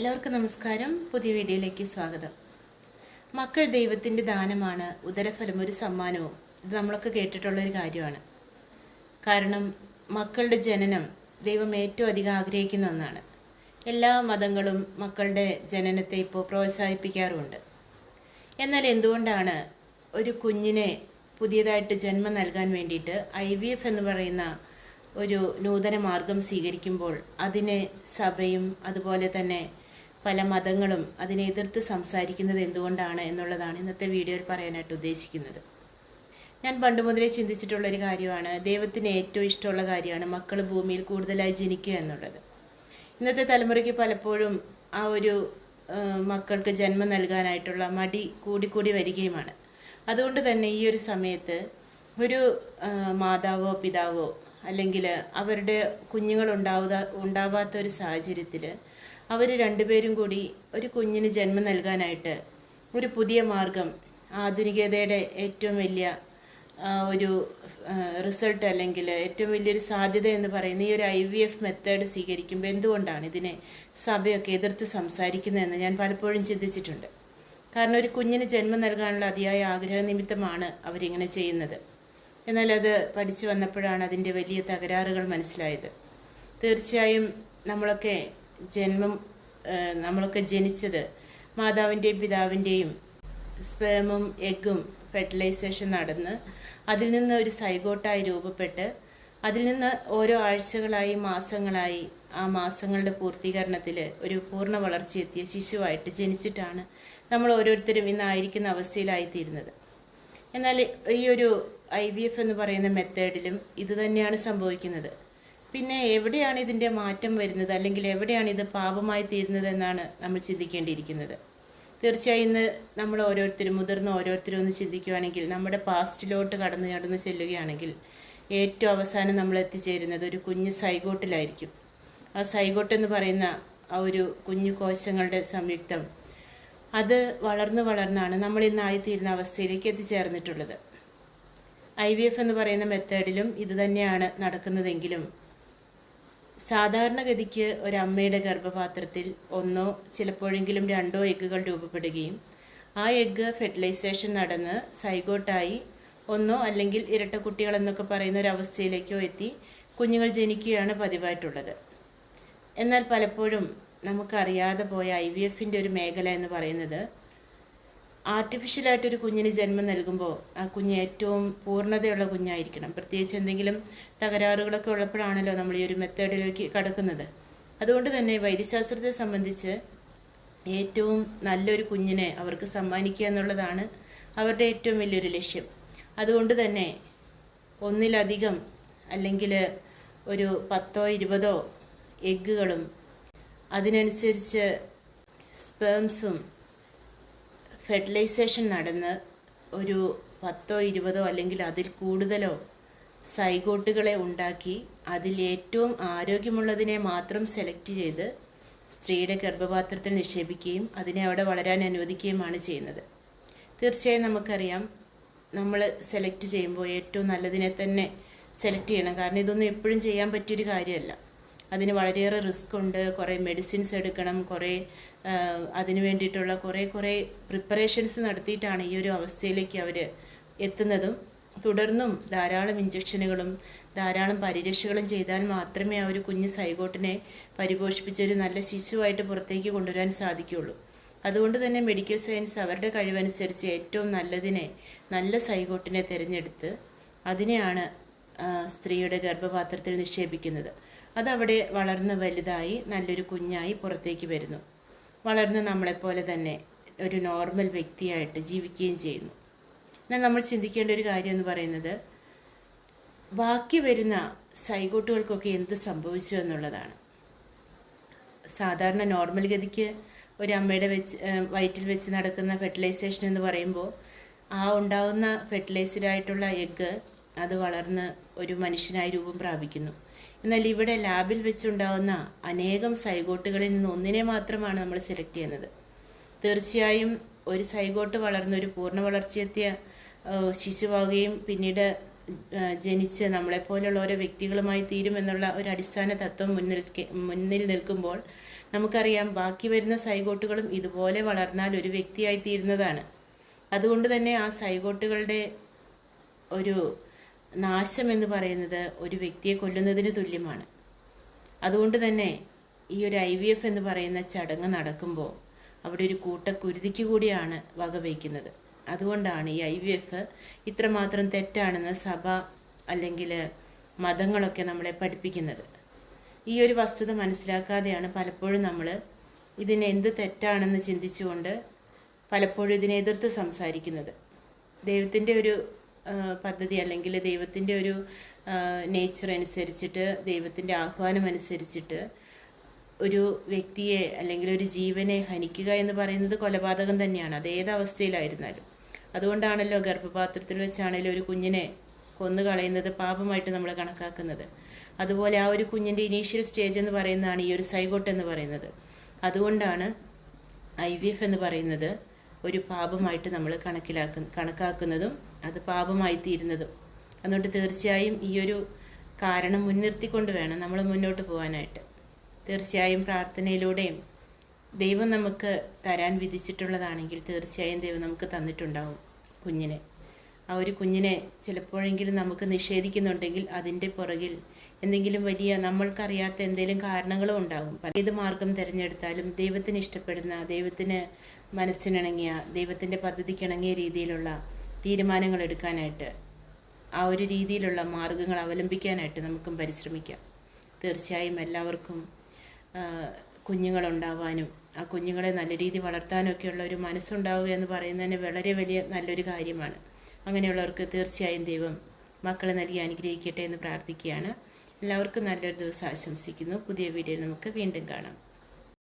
എല്ലാവർക്കും നമസ്കാരം. പുതിയ വീഡിയോയിലേക്ക് സ്വാഗതം. മക്കൾ ദൈവത്തിന്റെ ദാനമാണ് ഉദരഫലം ഒരു സമ്മാനവും. ഇത് നമ്മളൊക്കെ കേട്ടിട്ടുള്ള ഒരു കാര്യമാണ്. കാരണം മക്കളുടെ ജനനം ദൈവം ഏറ്റവും അധികം ആഗ്രഹിക്കുന്ന ഒന്നാണ്. എല്ലാ മതങ്ങളും മക്കളുടെ ജനനത്തെ ഇപ്പോൾ പ്രോത്സാഹിപ്പിക്കാറുമുണ്ട്. എന്നാൽ എന്തുകൊണ്ടാണ് ഒരു കുഞ്ഞിനെ പുതിയതായിട്ട് ജന്മം നൽകാൻ വേണ്ടിയിട്ട് ഐ വി എഫ് എന്ന് പറയുന്ന ഒരു നൂതന മാർഗം സ്വീകരിക്കുമ്പോൾ അതിനെ സഭയും അതുപോലെ തന്നെ പല മതങ്ങളും അതിനെ എതിർത്ത് സംസാരിക്കുന്നത് എന്തുകൊണ്ടാണ് എന്നുള്ളതാണ് ഇന്നത്തെ വീഡിയോയിൽ പറയാനായിട്ട് ഉദ്ദേശിക്കുന്നത്. ഞാൻ പണ്ട് മുതലേ ചിന്തിച്ചിട്ടുള്ള ഒരു കാര്യമാണ് ദൈവത്തിന് ഏറ്റവും ഇഷ്ടമുള്ള കാര്യമാണ് മക്കൾ ഭൂമിയിൽ കൂടുതലായി ജനിക്കുക എന്നുള്ളത്. ഇന്നത്തെ തലമുറയ്ക്ക് പലപ്പോഴും ആ ഒരു മക്കൾക്ക് ജന്മം നൽകാനായിട്ടുള്ള മടി കൂടിക്കൂടി വരികയുമാണ്. അതുകൊണ്ട് തന്നെ ഈ ഒരു സമയത്ത് ഒരു മാതാവോ പിതാവോ അല്ലെങ്കിൽ അവരുടെ കുഞ്ഞുങ്ങൾ ഉണ്ടാവുക ഉണ്ടാവാത്ത ഒരു സാഹചര്യത്തിൽ അവർ രണ്ടുപേരും കൂടി ഒരു കുഞ്ഞിന് ജന്മം നൽകാനായിട്ട് ഒരു പുതിയ മാർഗം ആധുനികതയുടെ ഏറ്റവും വലിയ ഒരു റിസൾട്ട് അല്ലെങ്കിൽ ഏറ്റവും വലിയൊരു സാധ്യത എന്ന് പറയുന്ന ഈ ഒരു ഐ വി എഫ് മെത്തേഡ് സ്വീകരിക്കുമ്പോൾ എന്തുകൊണ്ടാണ് ഇതിനെ സഭയൊക്കെ എതിർത്ത് സംസാരിക്കുന്നതെന്ന് ഞാൻ പലപ്പോഴും ചിന്തിച്ചിട്ടുണ്ട്. കാരണം ഒരു കുഞ്ഞിന് ജന്മം നൽകാനുള്ള അതിയായ ആഗ്രഹ നിമിത്തമാണ് അവരിങ്ങനെ ചെയ്യുന്നത്. എന്നാൽ അത് പഠിച്ചു വന്നപ്പോഴാണ് അതിന്റെ വലിയ തകരാറുകൾ മനസ്സിലായത്. തീർച്ചയായും നമ്മളൊക്കെ ജന്മം നമ്മളൊക്കെ ജനിച്ചത് മാതാവിന്റെയും പിതാവിന്റെയും സ്പേമും എഗ്ഗും ഫെർട്ടിലൈസേഷൻ നടന്ന് അതിൽ നിന്ന് ഒരു സൈഗോട്ടായി രൂപപ്പെട്ട് അതിൽ നിന്ന് ഓരോ ആഴ്ചകളായി മാസങ്ങളായി ആ മാസങ്ങളുടെ പൂർത്തീകരണത്തിൽ ഒരു പൂർണ വളർച്ചയെത്തിയ ശിശുവായിട്ട് ജനിച്ചിട്ടാണ് നമ്മൾ ഓരോരുത്തരും ഇന്നായിരിക്കുന്ന അവസ്ഥയിലായിത്തീരുന്നത്. എന്നാൽ ഈ ഒരു ഐ വി എഫ് എന്ന് പറയുന്ന മെത്തേഡിലും ഇതുതന്നെയാണ് സംഭവിക്കുന്നത്. പിന്നെ എവിടെയാണ് ഇതിന്റെ മാറ്റം വരുന്നത്? അല്ലെങ്കിൽ എവിടെയാണ് ഇത് പാപമായി തീരുന്നത് എന്നാണ് നമ്മൾ ചിന്തിക്കേണ്ടിയിരിക്കുന്നത്. തീർച്ചയായും ഇന്ന് നമ്മൾ ഓരോരുത്തരും മുതിർന്ന ഓരോരുത്തരും ഒന്ന് ചിന്തിക്കുകയാണെങ്കിൽ നമ്മുടെ പാസ്റ്റിലോട്ട് കടന്നു കടന്ന് ചെല്ലുകയാണെങ്കിൽ ഏറ്റവും അവസാനം നമ്മൾ എത്തിച്ചേരുന്നത് ഒരു കുഞ്ഞ് സൈഗോട്ടിലായിരിക്കും ആ സൈഗോട്ട് എന്ന് പറയുന്ന ആ ഒരു കുഞ്ഞു കോശങ്ങളുടെ സംയുക്തം. അത് വളർന്ന് വളർന്നാണ് നമ്മൾ ഇന്നായിത്തീരുന്ന അവസ്ഥയിലേക്ക് എത്തിച്ചേർന്നിട്ടുള്ളത്. ഐ വി എഫ് എന്ന് പറയുന്ന മെത്തേഡിലും ഇത് തന്നെയാണ് നടക്കുന്നതെങ്കിലും സാധാരണഗതിക്ക് ഒരമ്മയുടെ ഗർഭപാത്രത്തിൽ ഒന്നോ ചിലപ്പോഴെങ്കിലും രണ്ടോ എഗ്ഗുകൾ രൂപപ്പെടുകയും ആ എഗ്ഗ് ഫെർട്ടിലൈസേഷൻ നടന്ന് സൈഗോട്ടായി ഒന്നോ അല്ലെങ്കിൽ ഇരട്ട കുട്ടികൾ എന്നൊക്കെ പറയുന്ന ഒരു അവസ്ഥയിലേക്കോ എത്തി കുഞ്ഞുങ്ങൾ ജനിക്കുകയാണ് പതിവായിട്ടുള്ളത്. എന്നാൽ പലപ്പോഴും നമുക്കറിയാതെ പോയ ഐ വി എഫിന്റെ ഒരു മേഖല എന്ന് പറയുന്നത് ആർട്ടിഫിഷ്യലായിട്ടൊരു കുഞ്ഞിന് ജന്മം നൽകുമ്പോൾ ആ കുഞ്ഞ് ഏറ്റവും പൂർണതയുള്ള കുഞ്ഞായിരിക്കണം. പ്രത്യേകിച്ച് എന്തെങ്കിലും തകരാറുകളൊക്കെ ഉള്ളപ്പോഴാണല്ലോ നമ്മൾ ഈ ഒരു മെത്തേഡിലേക്ക് കടക്കുന്നത്. അതുകൊണ്ട് തന്നെ വൈദ്യശാസ്ത്രത്തെ സംബന്ധിച്ച് ഏറ്റവും നല്ലൊരു കുഞ്ഞിനെ അവർക്ക് സമ്മാനിക്കുക എന്നുള്ളതാണ് അവരുടെ ഏറ്റവും വലിയൊരു ലക്ഷ്യം. അതുകൊണ്ട് തന്നെ ഒന്നിലധികം അല്ലെങ്കിൽ ഒരു പത്തോ ഇരുപതോ എഗ്ഗുകളും അതിനനുസരിച്ച് സ്പേംസും ഫെർട്ടിലൈസേഷൻ നടന്ന് ഒരു പത്തോ ഇരുപതോ അല്ലെങ്കിൽ അതിൽ കൂടുതലോ സൈഗോട്ടുകളെ ഉണ്ടാക്കി അതിൽ ഏറ്റവും ആരോഗ്യമുള്ളതിനെ മാത്രം സെലക്ട് ചെയ്ത് സ്ത്രീയുടെ ഗർഭപാത്രത്തിൽ നിക്ഷേപിക്കുകയും അതിനെ അവിടെ വളരാൻ അനുവദിക്കുകയുമാണ് ചെയ്യുന്നത്. തീർച്ചയായും നമുക്കറിയാം നമ്മൾ സെലക്ട് ചെയ്യുമ്പോൾ ഏറ്റവും നല്ലതിനെ തന്നെ സെലക്ട് ചെയ്യണം. കാരണം ഇതൊന്നും എപ്പോഴും ചെയ്യാൻ പറ്റിയൊരു കാര്യമല്ല. അതിന് വളരെയേറെ റിസ്ക് ഉണ്ട്. കുറേ മെഡിസിൻസ് എടുക്കണം. കുറേ അതിന് വേണ്ടിയിട്ടുള്ള കുറേ കുറേ പ്രിപ്പറേഷൻസ് നടത്തിയിട്ടാണ് ഈ ഒരു അവസ്ഥയിലേക്ക് അവർ എത്തുന്നതും. തുടർന്നും ധാരാളം ഇഞ്ചക്ഷനുകളും ധാരാളം പരിരക്ഷകളും ചെയ്താൽ മാത്രമേ ആ ഒരു കുഞ്ഞ് സൈഗോട്ടിനെ പരിപോഷിപ്പിച്ച് ഒരു നല്ല ശിശുവായിട്ട് പുറത്തേക്ക് കൊണ്ടുവരാൻ സാധിക്കുകയുള്ളൂ. അതുകൊണ്ട് തന്നെ മെഡിക്കൽ സയൻസ് അവരുടെ കഴിവനുസരിച്ച് ഏറ്റവും നല്ലതിനെ നല്ല സൈഗോട്ടിനെ തിരഞ്ഞെടുത്ത് അതിനെയാണ് സ്ത്രീയുടെ ഗർഭപാത്രത്തിൽ നിക്ഷേപിക്കുന്നത്. അതവിടെ വളർന്ന് വലുതായി നല്ലൊരു കുഞ്ഞായി പുറത്തേക്ക് വരുന്നു. വളർന്ന് നമ്മളെപ്പോലെ തന്നെ ഒരു നോർമൽ വ്യക്തിയായിട്ട് ജീവിക്കുകയും ചെയ്യുന്നു. എന്നാൽ നമ്മൾ ചിന്തിക്കേണ്ട ഒരു കാര്യം എന്ന് പറയുന്നത് ബാക്കി വരുന്ന സൈഗോട്ടുകൾക്കൊക്കെ എന്ത് സംഭവിച്ചു എന്നുള്ളതാണ്. സാധാരണ നോർമൽ ഗതിക്ക് ഒരു അമ്മയുടെ വെച്ച് വയറ്റിൽ വെച്ച് നടക്കുന്ന ഫെർട്ടിലൈസേഷൻ എന്ന് പറയുമ്പോൾ ആ ഉണ്ടാകുന്ന ഫെർട്ടിലൈസ്ഡ് ആയിട്ടുള്ള എഗ്ഗ് അത് വളർന്ന് ഒരു മനുഷ്യനായി രൂപം പ്രാപിക്കുന്നു. എന്നാൽ ഇവിടെ ലാബിൽ വെച്ചുണ്ടാകുന്ന അനേകം സൈഗോട്ടുകളിൽ നിന്ന് ഒന്നിനെ മാത്രമാണ് നമ്മൾ സെലക്ട് ചെയ്യുന്നത്. തീർച്ചയായും ഒരു സൈഗോട്ട് വളർന്ന് ഒരു പൂർണ വളർച്ചയെത്തിയ ശിശുവാകുകയും പിന്നീട് ജനിച്ച് നമ്മളെപ്പോലുള്ള ഓരോ വ്യക്തികളുമായി തീരുമെന്നുള്ള ഒരു അടിസ്ഥാന തത്വം മുന്നിൽ മുന്നിൽ നിൽക്കുമ്പോൾ നമുക്കറിയാം ബാക്കി വരുന്ന സൈഗോട്ടുകളും ഇതുപോലെ വളർന്നാൽ ഒരു വ്യക്തിയായി തീരുന്നതാണ്. അതുകൊണ്ട് തന്നെ ആ സൈഗോട്ടുകളുടെ ഒരു നാശം എന്ന് പറയുന്നത് ഒരു വ്യക്തിയെ കൊല്ലുന്നതിന് തുല്യമാണ്. അതുകൊണ്ട് തന്നെ ഈ ഒരു ഐ വി എഫ് എന്ന് പറയുന്ന ചടങ്ങ് നടക്കുമ്പോൾ അവിടെ ഒരു കൂട്ടക്കുരുതിക്ക് കൂടിയാണ് വകവയ്ക്കുന്നത് അതുകൊണ്ടാണ് ഈ ഐ വി എഫ് ഇത്രമാത്രം തെറ്റാണെന്ന് സഭ അല്ലെങ്കിൽ മതങ്ങളൊക്കെ നമ്മളെ പഠിപ്പിക്കുന്നത്. ഈ ഒരു വസ്തുത മനസ്സിലാക്കാതെയാണ് പലപ്പോഴും നമ്മൾ ഇതിനെന്ത് തെറ്റാണെന്ന് ചിന്തിച്ചുകൊണ്ട് പലപ്പോഴും ഇതിനെ എതിർത്ത് സംസാരിക്കുന്നത്. ദൈവത്തിന്റെ ഒരു പദ്ധതി അല്ലെങ്കിൽ ദൈവത്തിന്റെ ഒരു നേച്ചർ അനുസരിച്ചിട്ട് ദൈവത്തിന്റെ ആഹ്വാനം അനുസരിച്ചിട്ട് ഒരു വ്യക്തിയെ അല്ലെങ്കിൽ ഒരു ജീവനെ ഹനിക്കുക എന്ന് പറയുന്നത് കൊലപാതകം തന്നെയാണ്. അത് ഏത് അവസ്ഥയിലായിരുന്നാലും. അതുകൊണ്ടാണല്ലോ ഗർഭപാത്രത്തിൽ വെച്ചാണേലും ഒരു കുഞ്ഞിനെ കൊന്നു കളയുന്നത് പാപമായിട്ട് നമ്മൾ കണക്കാക്കുന്നത്. അതുപോലെ ആ ഒരു കുഞ്ഞിന്റെ ഇനീഷ്യൽ സ്റ്റേജ് എന്ന് പറയുന്നതാണ് ഈ ഒരു സൈഗോട്ട് എന്ന് പറയുന്നത്. അതുകൊണ്ടാണ് ഐ വി എഫ് എന്ന് പറയുന്നത് ഒരു പാപമായിട്ട് നമ്മൾ കണക്കിലാക്കുന്ന കണക്കാക്കുന്നതും അത് പാപമായി തീരുന്നതും അതുകൊണ്ട് തീർച്ചയായും ഈ ഒരു കാരണം മുൻനിർത്തിക്കൊണ്ട് വേണം നമ്മൾ മുന്നോട്ട് പോകാനായിട്ട് തീർച്ചയായും പ്രാർത്ഥനയിലൂടെയും ദൈവം നമുക്ക് തരാൻ വിധിച്ചിട്ടുള്ളതാണെങ്കിൽ തീർച്ചയായും ദൈവം നമുക്ക് തന്നിട്ടുണ്ടാവും കുഞ്ഞിനെ. ആ ഒരു കുഞ്ഞിനെ ചിലപ്പോഴെങ്കിലും നമുക്ക് നിഷേധിക്കുന്നുണ്ടെങ്കിൽ അതിന്റെ പുറകിൽ എന്തെങ്കിലും വലിയ നമ്മൾക്കറിയാത്ത എന്തെങ്കിലും കാരണങ്ങളും ഉണ്ടാകും ഏത് മാർഗം തിരഞ്ഞെടുത്താലും ദൈവത്തിന് ഇഷ്ടപ്പെടുന്ന ദൈവത്തിന് മനസ്സിനിണങ്ങിയ ദൈവത്തിന്റെ പദ്ധതിക്കിണങ്ങിയ രീതിയിലുള്ള തീരുമാനങ്ങൾ എടുക്കാനായിട്ട് ആ ഒരു രീതിയിലുള്ള മാർഗങ്ങൾ അവലംബിക്കാനായിട്ട് നമുക്കും പരിശ്രമിക്കാം. തീർച്ചയായും എല്ലാവർക്കും കുഞ്ഞുങ്ങളുണ്ടാവാനും ആ കുഞ്ഞുങ്ങളെ നല്ല രീതിയിൽ വളർത്താനും ഒക്കെയുള്ള ഒരു മനസ്സുണ്ടാവുക എന്ന് പറയുന്നതിന് വളരെ വലിയ നല്ലൊരു കാര്യമാണ്. അങ്ങനെയുള്ളവർക്ക് തീർച്ചയായും ദൈവം മക്കളെ നൽകി അനുഗ്രഹിക്കട്ടെ എന്ന് പ്രാർത്ഥിക്കുകയാണ്. എല്ലാവർക്കും നല്ലൊരു ദിവസം ആശംസിക്കുന്നു. പുതിയ വീഡിയോ നമുക്ക് വീണ്ടും കാണാം.